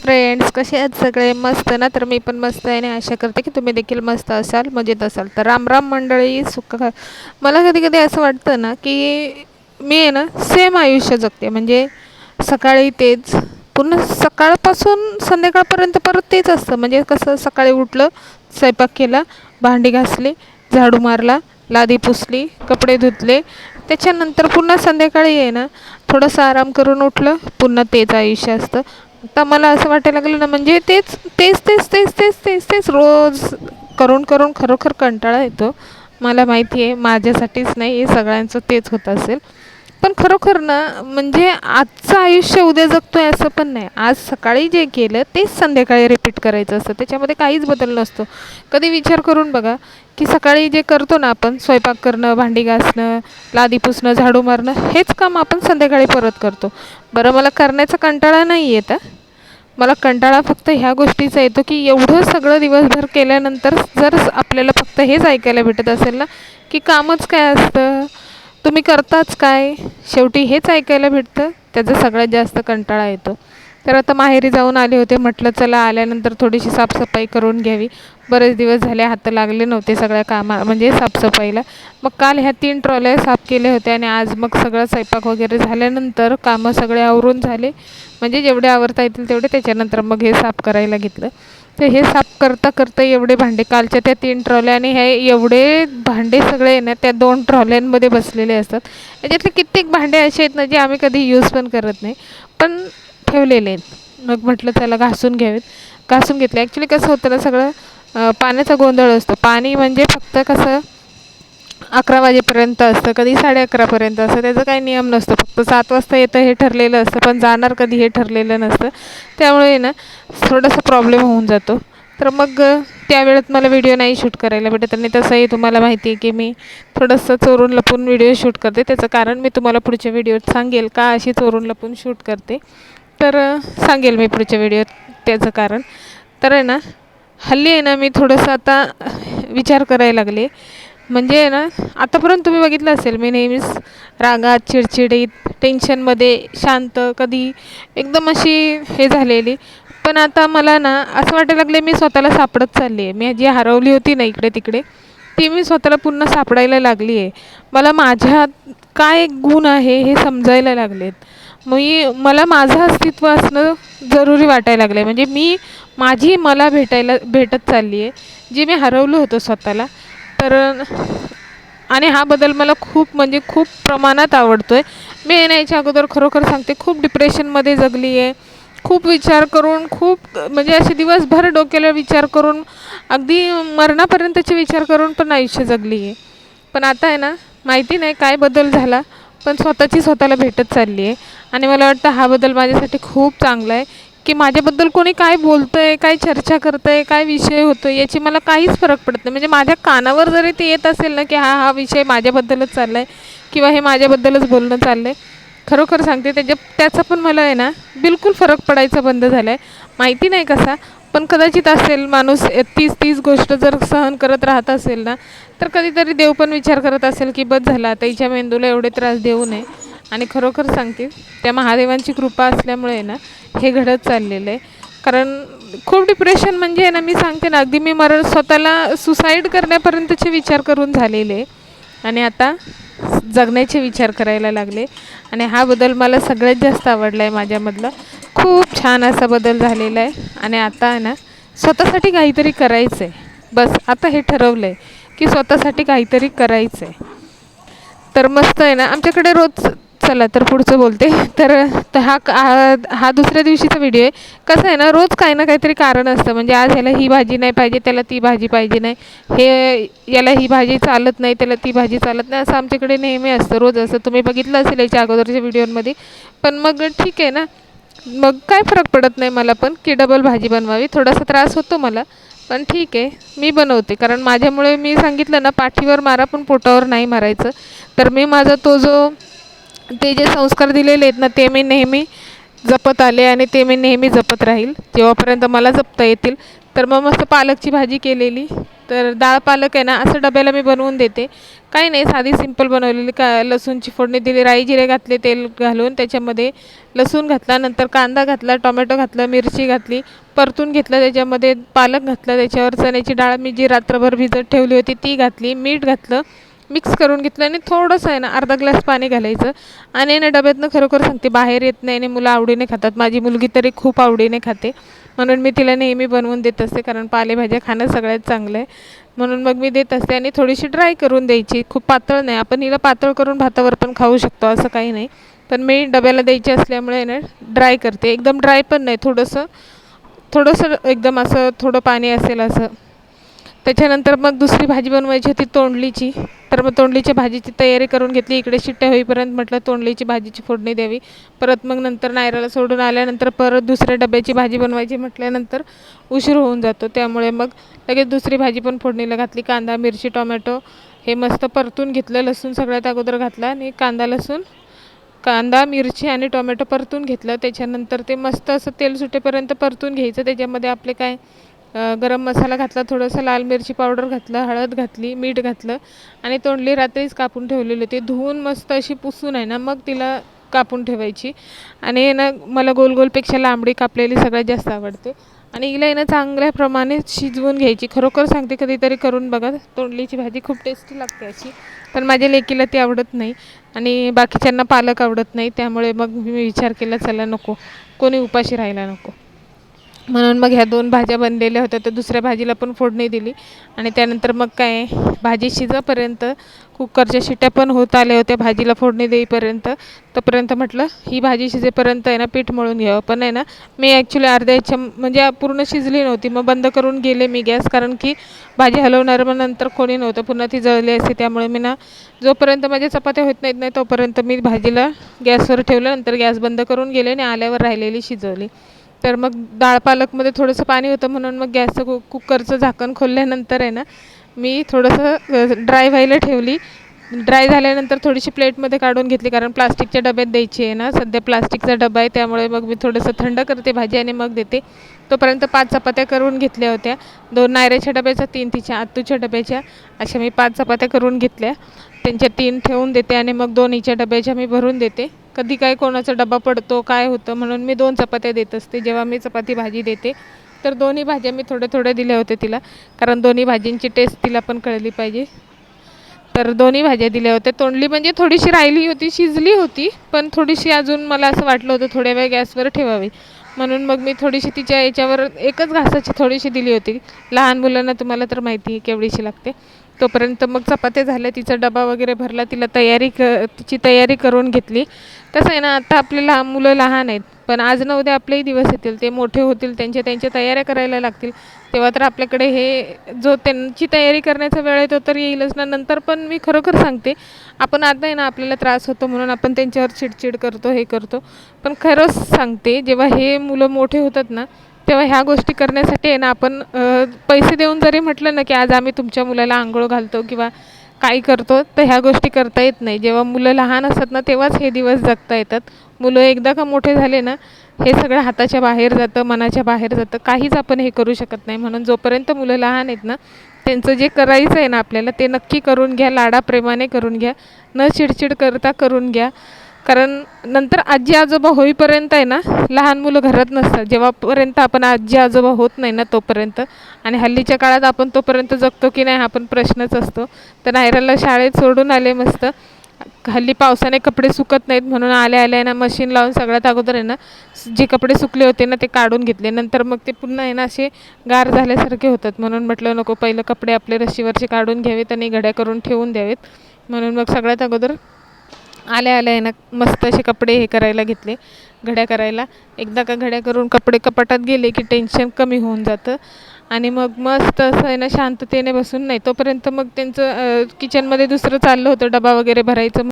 Friends कसे आहेत सगळे? मस्त ना? तर मी पण मस्त आहे आणि आशा करते की तुम्ही देखील मस्त असाल मजेत असाल. तर रामराम मंडळी सुख मला कधी कधी असं वाटतं ना की मी आहे ना सेम आयुष्य जगते. म्हणजे सकाळी तेच पूर्ण सकाळपासून संध्याकाळपर्यंत परत तेच असतं. म्हणजे कसं सकाळी उठलं स्वयंपाक केला भांडी घासली झाडू मारला लादी पुसली कपडे धुतले. त्याच्यानंतर पुन्हा संध्याकाळी आहे ना थोडंसं आराम करून उठलं पुन्हा तेच आयुष्य असतं. आता मला असं वाटायला लागलं ना म्हणजे तेच तेच तेच तेच तेच तेच तेच रोज करून करून खरोखर कंटाळा येतो. मला माहिती आहे माझ्यासाठीच नाही हे सगळ्यांचं तेच होत असेल. पण खरोखर ना म्हणजे आजचं आयुष्य उद्या जगतो आहे असं पण नाही. आज सकाळी जे केलं तेच संध्याकाळी रिपीट करायचं असतं. त्याच्यामध्ये काहीच बदल नसतो. कधी विचार करून बघा की सकाळी जे करतो ना आपण स्वयंपाक करणं भांडी घासणं लादी पुसणं झाडू मारणं हेच काम आपण संध्याकाळी परत करतो. बरं मला करण्याचा कंटाळा नाही येत मला कंटाळा फक्त ह्या गोष्टीचा येतो की एवढं सगळं दिवसभर केल्यानंतर जर आपल्याला फक्त हेच ऐकायला भेटत असेल ना की कामच काय असतं? तुम्ही करताच काय? शेवटी हेच ऐकायला भेटतं? त्याचा सगळ्यात जास्त कंटाळा येतो. तर आता माहेरी जाऊन आले होते. म्हटलं चला आल्यानंतर थोडीशी साफसफाई करून घ्यावी. बरेच दिवस झाले हात लागले नव्हते सगळ्या कामा म्हणजे साफसफाईला. मग काल ह्या तीन ट्रॉल्या साफ केल्या होत्या आणि आज मग सगळं स्वयंपाक वगैरे झाल्यानंतर कामं सगळे आवरून झाले. म्हणजे जेवढे आवरता येतील तेवढे त्याच्यानंतर मग हे साफ करायला घेतलं. तर हे साफ करता करता एवढे भांडे कालच्या त्या तीन ट्रॉल्या आणि हे एवढे भांडे सगळे ना त्या दोन ट्रॉल्यांमध्ये बसलेले असतात. म्हणजे याच्यातले कित्येक भांडे असे आहेत ना जे आम्ही कधी यूज पण करत नाही. पण ठेवलेले आहेत. मग म्हटलं त्याला घासून घ्यावेत घासून घेतले. ॲक्च्युली कसं होतं ना सगळं पाण्याचा गोंधळ असतो. पाणी म्हणजे फक्त कसं अकरा वाजेपर्यंत असतं कधी साडे अकरापर्यंत असतं. त्याचा काही नियम नसतो. फक्त सात वाजता येतं हे ठरलेलं असतं. पण जाणार कधी हे ठरलेलं नसतं. त्यामुळे ना थोडासा प्रॉब्लेम होऊन जातो. तर मग त्यावेळेत मला व्हिडिओ नाही शूट करायला भेटत. आणि तसंही तुम्हाला माहिती आहे की मी थोडंसं चोरून लपून व्हिडिओ शूट करते. त्याचं कारण मी तुम्हाला पुढच्या व्हिडिओत सांगेल का अशी चोरून लपून शूट करते. तर सांगेल मी पुढच्या व्हिडिओत त्याचं कारण. तर आहे ना हल्ली आहे ना मी थोडंसं आता विचार करायला लागले. म्हणजे आहे ना आतापर्यंत तुम्ही बघितलं असेल मी नेहमीच रागात चिडचिडीत टेन्शनमध्ये शांत कधी एकदम अशी हे झालेली. पण आता मला ना असं वाटायला लागले मी स्वतःला सापडत चालली आहे मी जी हरवली होती ना इकडे तिकडे ती मी स्वतःला पुन्हा सापडायला लागली आहे मला माझ्यात काय गुण आहे हे समजायला लागलेत. मी मला माझं अस्तित्व असणं जरुरी वाटायला लागलं आहे म्हणजे मी माझी मला भेटायला भेटत चालली आहे जी मी हरवलं होतं स्वतःला. तर आणि हा बदल मला खूप म्हणजे खूप प्रमाणात आवडतो आहे मी येण्याच्या अगोदर खरोखर सांगते खूप डिप्रेशनमध्ये जगली आहे खूप विचार करून खूप म्हणजे असे दिवसभर डोक्याला विचार करून अगदी मरणापर्यंतचे विचार करून पण आयुष्य जगली आहे पण आता आहे ना माहिती नाही काय बदल झाला. पण स्वतःची स्वतःला भेटत चालली आहे आणि मला वाटतं हा बदल माझ्यासाठी खूप चांगला आहे की माझ्याबद्दल कोणी काय बोलतं आहे काय चर्चा करतं आहे काय विषय होतो आहे याची मला काहीच फरक पडत नाही. म्हणजे माझ्या कानावर जरी ते येत असेल ना की हा हा विषय माझ्याबद्दलच चालला आहे किंवा हे माझ्याबद्दलच बोलणं चाललं आहे खरोखर सांगते त्याच्या त्याचा पण मला आहे ना बिलकुल फरक पडायचा बंद झाला आहे माहिती नाही कसा पण कदाचित असेल माणूस तीच तीच गोष्ट जर सहन करत राहत असेल ना तर कधीतरी देव पण विचार करत असेल की बस झाला आता हिच्या मेंदूला एवढे त्रास देऊ नये. आणि खरोखर सांगते त्या महादेवांची कृपा असल्यामुळे ना हे घडत चाललेलं आहे. कारण खूप डिप्रेशन म्हणजे ना मी सांगते ना अगदी मी मरण स्वतःला सुसाईड करण्यापर्यंतचे विचार करून झालेले आणि आता जगण्याचे विचार करायला लागले. आणि हा बदल मला सगळ्यात जास्त आवडला आहे माझ्यामधला. खूप छान असा बदल झालेला आहे. आणि आता आहे ना स्वतःसाठी काहीतरी करायचं आहे बस आता हे ठरवलं आहे की स्वतःसाठी काहीतरी करायचं आहे तर मस्त आहे ना आमच्याकडे रोज चला तर पुढचं बोलते. तर हा हा दुसऱ्या दिवशीचा व्हिडिओ आहे. कसं आहे ना रोज काही ना काहीतरी कारण असतं. म्हणजे आज ह्याला ही भाजी नाही पाहिजे त्याला ती भाजी पाहिजे नाही. हे याला ही भाजी चालत नाही त्याला ती भाजी चालत नाही. असं आमच्याकडे नेहमी असतं रोज. असं तुम्ही बघितलं असेल याच्या अगोदरच्या व्हिडिओमध्ये पण मग ठीक आहे ना. मग काय फरक पडत नाही मला पण की डबल भाजी बनवावी. थोडासा त्रास होतो मला. पण ठीक आहे. मी बनवते. कारण माझ्यामुळे मी सांगितलं ना पाठीवर मारा पण पोटावर नाही मारायचं. तर मी माझा तो जो ते जे संस्कार दिलेले आहेत ना ते मी नेहमी जपत आले आणि ते मी नेहमी जपत राहील. जेव्हापर्यंत मला जपता येतील. तर मग मस्त पालकची भाजी केलेली. तर डाळ पालक आहे ना असं डब्याला मी बनवून देते. काही नाही साधी सिंपल बनवलेली. का लसूणची फोडणी दिली राई जिरे घातले तेल घालून त्याच्यामध्ये लसूण घातला नंतर कांदा घातला टोमॅटो घातलं मिरची घातली परतून घेतलं त्याच्यामध्ये पालक घातलं त्याच्यावर चण्याची डाळ मी जी रात्रभर भिजत ठेवली होती ती घातली मीठ घातलं मिक्स करून घेतलं आणि थोडंसं आहे ना अर्धा ग्लास पाणी घालायचं. आणि ना डब्यातनं खरोखर सांगते बाहेर येत नाही आणि मुलं आवडीने खातात. माझी मुलगी तरी खूप आवडीने खाते. म्हणून मी तिला नेहमी बनवून देत असते कारण पालेभाज्या खाणं सगळ्यात चांगलं आहे. म्हणून मग मी देत असते आणि थोडीशी ड्राय करून द्यायची. खूप पातळ नाही आपण हिला पातळ करून भातावर पण खाऊ शकतो असं काही नाही. पण मी डब्याला द्यायची असल्यामुळे ना ड्राय करते. एकदम ड्राय पण नाही थोडंसं थोडंसं एकदम असं थोडं पाणी असेल असं. त्याच्यानंतर मग दुसरी भाजी बनवायची होती तोंडलीची. तर मग तोंडलीच्या भाजीची तयारी करून घेतली. इकडे शिट्ट्या होईपर्यंत म्हटलं तोंडलीची भाजीची फोडणी द्यावी. परत मग नंतर नायराला सोडून आल्यानंतर परत दुसऱ्या डब्याची भाजी बनवायची म्हटल्यानंतर उशीर होऊन जातो. त्यामुळे मग लगेच दुसरी भाजी पण फोडणीला घातली. कांदा मिरची टोमॅटो हे मस्त परतून घेतलं. लसूण सगळ्यात अगोदर घातला आणि कांदा लसूण कांदा मिरची आणि टोमॅटो परतून घेतलं. त्याच्यानंतर ते मस्त असं तेल सुटेपर्यंत परतून घ्यायचं. त्याच्यामध्ये आपले काय गरम मसाला घातला थोडंसं लाल मिरची पावडर घातलं हळद घातली मीठ घातलं आणि तोंडली रात्रीच कापून ठेवलेली होती. धुवून मस्त अशी पुसून आहे ना मग तिला कापून ठेवायची. आणि ना मला गोल गोलपेक्षा लांबडी कापलेली सगळ्यात जास्त आवडते. आणि हिला ना चांगल्या प्रमाणे शिजवून घ्यायची. खरोखर सांगते कधीतरी करून बघा. तोंडलीची भाजी खूप टेस्टी लागते अशी. पण माझ्या लेकीला ती आवडत नाही. आणि बाकीच्यांना पालक आवडत नाही. त्यामुळे मग मी विचार केला चला नको. कोणी उपाशी राहायला नको. म्हणून मग ह्या दोन भाज्या बनलेल्या होत्या तर दुसऱ्या भाजीला पण फोडणी दिली. आणि त्यानंतर मग काय भाजी शिजेपर्यंत कुकरच्या शिट्या पण होत आल्या होत्या भाजीला फोडणी देईपर्यंत. तोपर्यंत म्हटलं ही भाजी शिजेपर्यंत आहे ना पीठ मळून घ्यावं. पण आहे ना मी ॲक्च्युली अर्ध्या याच्या म्हणजे पूर्ण शिजली नव्हती मग बंद करून गेले मी गॅस कारण की भाजी हलवणार मग नंतर कोणी नव्हतं पुन्हा ती जळली असते त्यामुळे मी ना जोपर्यंत माझ्या चपात्या होत नाहीत नाही तोपर्यंत मी भाजीला गॅसवर ठेवलं नंतर गॅस बंद करून गेले आणि आल्यावर राहिलेली शिजवली. तर मग डाळ पालकमध्ये थोडंसं पाणी होतं म्हणून मग गॅसचं कु कुकरचं झाकण खोलल्यानंतर आहे ना मी थोडंसं ड्राय व्हायला ठेवली. ड्राय झाल्यानंतर थोडीशी प्लेटमध्ये काढून घेतली कारण प्लास्टिकच्या डब्यात द्यायची आहे ना. सध्या प्लास्टिकचा डबा आहे त्यामुळे मग मी थोडंसं थंड करते भाजी आणि मग देते. तोपर्यंत पाच चपात्या करून घेतल्या होत्या. दोन नायऱ्याच्या डब्याच्या तीन तिच्या आत्तूच्या डब्याच्या. अशा मी पाच चपात्या करून घेतल्या. त्यांच्या तीन ठेवून देते आणि मग दोन हिच्या डब्याच्या मी भरून देते. कधी काय कोणाचा डबा पडतो काय होतं म्हणून मी दोन चपात्या देत असते. जेव्हा मी चपाती भाजी देते तर दोन्ही भाज्या मी थोड्या थोड्या दिल्या होत्या तिला. कारण दोन्ही भाजींची टेस्ट तिला पण कळली पाहिजे. तर दोन्ही भाज्या दिल्या होत्या. तोंडली म्हणजे थोडीशी राहिली होती शिजली होती पण थोडीशी अजून मला असं वाटलं होतं थोड्या वेळ गॅसवर ठेवावी. म्हणून मग मी थोडीशी तिच्या याच्यावर एकच घासाची थोडीशी दिली होती. लहान मुलांना तुम्हाला तर माहिती आहे केवढीशी लागते. तोपर्यंत मग चपात्या झाल्या तिचा डबा वगैरे भरला तिला तयारी क तिची तयारी करून घेतली. तसं आहे ना आता आपले लहान मुलं लहान आहेत पण आज न उद्या आपलेही दिवस येतील ते मोठे होतील त्यांच्या त्यांच्या तयाऱ्या करायला लागतील. तेव्हा तर आपल्याकडे हे जो त्यांची तयारी करण्याचा वेळ आहे तो तर येईलच ना. नंतर पण मी खरोखर सांगते आपण आता आहे ना आपल्याला त्रास होतो म्हणून आपण त्यांच्यावर चिडचिड करतो हे करतो. पण खरंच सांगते जेव्हा हे मुलं मोठे होतात ना तेव्हा ह्या गोष्टी करण्यासाठी आहे ना आपण पैसे देऊन जरी म्हटलं ना की आज आम्ही तुमच्या मुलाला आंघोळ घालतो किंवा काही करतो तर ह्या गोष्टी करता येत नाही. जेव्हा मुलं लहान असतात ना तेव्हाच हे दिवस जगता येतात. मुलं एकदा का मोठे झाले ना हे सगळं हाताच्या बाहेर जातं मनाच्या बाहेर जातं. काहीच आपण हे करू शकत नाही. म्हणून जोपर्यंत मुलं लहान आहेत ना त्यांचं जे करायचं आहे ना आपल्याला ते नक्की करून घ्या लाडा प्रेमाने करून घ्या. न चिडचिड करता करून घ्या. कारण नंतर आजी आजोबा होईपर्यंत आहे ना लहान मुलं घरात नसतात. जेव्हापर्यंत आपण आजी आजोबा होत नाही ना तोपर्यंत आणि हल्लीच्या काळात आपण तोपर्यंत जगतो की नाही हा पण प्रश्नच असतो. तर नायराला शाळेत सोडून आले मस्त. हल्ली पावसाने कपडे सुकत नाहीत म्हणून आल्या आल्या ना मशीन लावून सगळ्यात अगोदर आहे ना जे कपडे सुकले होते ना ते काढून घेतले. नंतर मग ते पुन्हा आहे ना असे गार झाल्यासारखे होतात. म्हणून म्हटलं नको पहिलं कपडे आपले रशीवरचे काढून घ्यावेत आणि घड्या करून ठेवून द्यावेत. म्हणून मग सगळ्यात अगोदर आल्या आल्या ना मस्त असे कपडे हे करायला घेतले घड्या करायला. एकदा का घड्या करून कपडे कपाटात गेले की टेन्शन कमी होऊन जातं. आणि मग मस्त असं आहे ना शांततेने बसून नाही तोपर्यंत मग त्यांचं किचनमध्ये दुसरं चाललं होतं डबा वगैरे भरायचं.